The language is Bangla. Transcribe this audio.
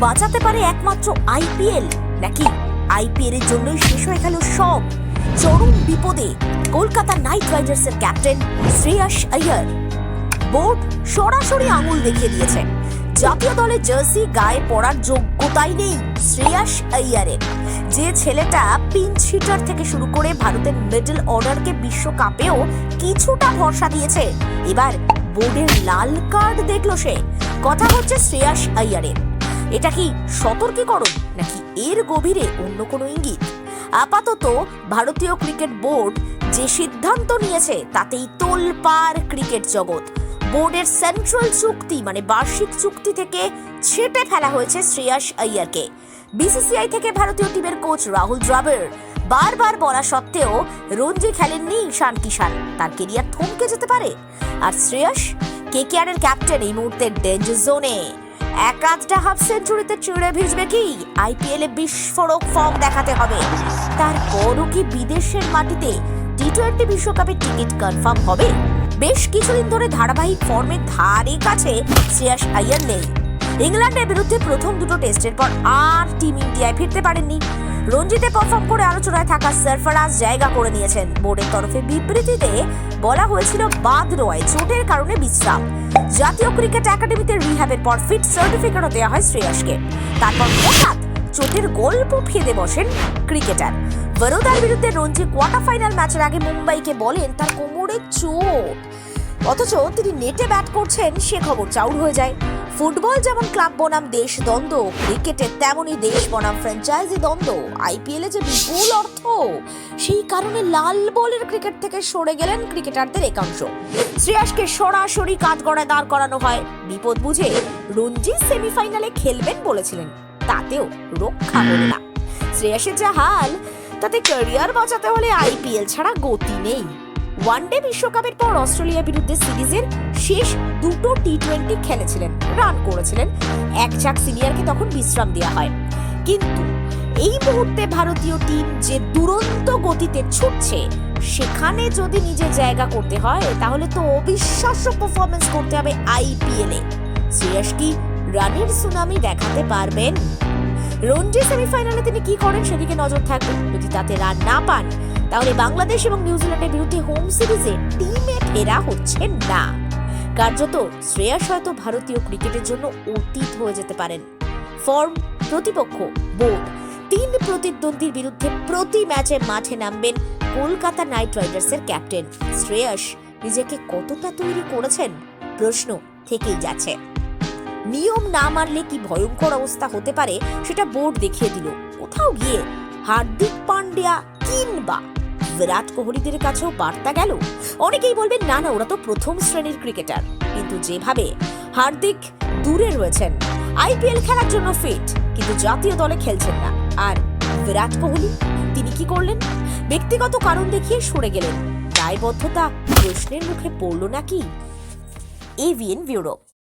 বাঁচাতে পারে একমাত্র আইপিএল নাকি আইপিএল এর জন্যই শেষ হয়ে গেল সব? চরম বিপদে কলকাতা নাইট রাইডার্সের ক্যাপ্টেন শ্রেয়াস আইয়ার বোর্ড সরাসরি আঙুল দেখিয়ে দিয়েছে। জাতীয় দলে জার্সি গায়ে পড়ার যোগ্যতাই নেই শ্রেয়াস আইয়ারের যে ছেলেটা পিঞ্চ হিটার থেকে শুরু করে ভারতের মিডল অর্ডারকে বিশ্বকাপেও কিছুটা ভরসা দিয়েছে। এবার বোর্ডের লাল কার্ড দেখল সে। কথা হচ্ছে শ্রেয়াস আইয়ারের এটা কি সতর্কীকরণ নাকি এর গভীরে অন্য কোনো ইঙ্গিত? আপাতত ভারতীয় ক্রিকেট বোর্ড যে সিদ্ধান্ত নিয়েছে, তাতেই তোলপাড় ক্রিকেট জগৎ। বোর্ডের সেন্ট্রাল চুক্তি মানে বার্ষিক চুক্তি থেকে ছেটে ফেলা হয়েছে শ্রেয়াস আইয়ারকে। বিসিসিআই থেকে ভারতীয় টিমের কোচ রাহুল দ্রাবিড়। বারবার বলা সত্ত্বেও রঞ্জি খেলেননি ঈশান কিষান। তার কেরিয়ার থমকে যেতে পারে। আর শ্রেয়াস কেকেআর এর ক্যাপ্টেন এই মুহূর্তে ডেঞ্জার জোনে এক আধটা হাফ সেঞ্চুরিতে চিড়ে ভিজবে কি? আইপিএল বিস্ফোরক ফর্ম দেখাতে হবে। তারপরও কি বিদেশের মাটিতে টি টোয়েন্টি বিশ্বকাপের টিকিট কনফার্ম হবে? বেশ কিছুদিন ধরে ধারাবাহিক ফর্মের ধারে কাছে শ্রেয়াস আইয়ার নেই ইংল্যান্ডের বিরুদ্ধে প্রথম দুটো টেস্টের পর আর টিম ইন্ডিয়ায় ফিরতে পারেননি। রঞ্জিতে পারফর্ম করে আলোচনায় থাকা সারফরাজ জায়গা করে নিয়েছেন। বোর্ডের তরফে বিবৃতিতে বলা হয়েছিল, বাদ রয়, চোটের কারণে বিশ্রাম। জাতীয় ক্রিকেট একাডেমিতে রিহ্যাবের পর ফিট সার্টিফিকেটও দেওয়া হয় শ্রেয়াসকে। তারপর হঠাৎ চোটের গল্প ফেদে বসেন ক্রিকেটার। বরোদার বিরুদ্ধে রঞ্জি কোয়ার্টার ফাইনাল ম্যাচের আগে মুম্বাইকে বলেন, তার কোমরে চোট। অথচ তিনি নেটে ব্যাট করছেন, সে খবর চাউর হয়ে যায়। ফুটবল যেমন ক্লাব বনাম দেশ দ্বন্দ্ব, ক্রিকেটে তেমনই দেশ বনাম ফ্র্যাঞ্চাইজি দ্বন্দ্ব। আইপিএলে যে বিপুল অর্থ, সেই কারণে লাল বলের ক্রিকেট থেকে সরে গেলেন ক্রিকেটারদের একাংশ। শ্রেয়াসকে সরাসরি কাঠগড়ায় দাঁড় করানো হয়। বিপদ বুঝে রঞ্জি সেমিফাইনালে খেলবেন বলেছিলেন। তাতেও রক্ষা হল না। শ্রেয়াসের যা হাল, তাতে ক্যারিয়ার বাঁচাতে হলে আইপিএল ছাড়া গতি নেই। ওয়ানডে বিশ্বকাপের পর অস্ট্রেলিয়ার বিরুদ্ধে সিরিজের শেষ দুটো টি টোয়েন্টি খেলেছিলেন রান করেছিলেন। এক ঝাঁক সিনিয়রকে তখন বিশ্রাম দেওয়া হয়। কিন্তু এই মুহূর্তে ভারতীয় টিম যে দুরন্ত গতিতে ছুটছে, সেখানে যদি নিজের জায়গা করতে হয়, তাহলে তো অবিশ্বাস্য পারফরমেন্স করতে হবে আইপিএলে শ্রেয়াস কি রানের সুনামি দেখাতে পারবেন? রঞ্জি সেমিফাইনালে তিনি কি করেন সেদিকে নজর থাকবে। যদি তাতে রান না পান তাহলে বাংলাদেশ এবং নিউজিল্যান্ডের বিরুদ্ধে হোম সিরিজে টিমে ফেরা হচ্ছে না। কার্যত শ্রেয়াস হয়তো ভারতীয় ক্রিকেটের জন্য অতীত হয়ে যেতে পারেন। ফর্ম, প্রতিপক্ষ বোর্ড তিন প্রতিদ্বন্দ্বীর বিরুদ্ধে প্রতি ম্যাচে মাঠে নামবেন কলকাতা নাইট রাইডার্সের ক্যাপ্টেন। শ্রেয়াস নিজেকে কতটা তৈরি করেছেন? প্রশ্ন থেকেই যাচ্ছে। নিয়ম না মানলে কি ভয়ঙ্কর অবস্থা হতে পারে সেটা বোর্ড দেখিয়ে দিল। কোথাও গিয়ে হার্দিক পান্ডিয়া কিংবা বিরাট কোহলিদের কাছেও বার্তা গেল। অনেকেই বলবেন, না না, ওরা তো প্রথম শ্রেণির ক্রিকেটার। কিন্তু যেভাবে হার্দিক দূরে রয়েছেন আইপিএল খেলার জন্য ফিট কিন্তু জাতীয় দলে খেলছেন না। আর বিরাট কোহলি, তিনি কি করলেন? ব্যক্তিগত কারণ দেখিয়ে সরে গেলেন। দায়বদ্ধতা প্রশ্নের মুখে পড়ল নাকি? AVN bureau.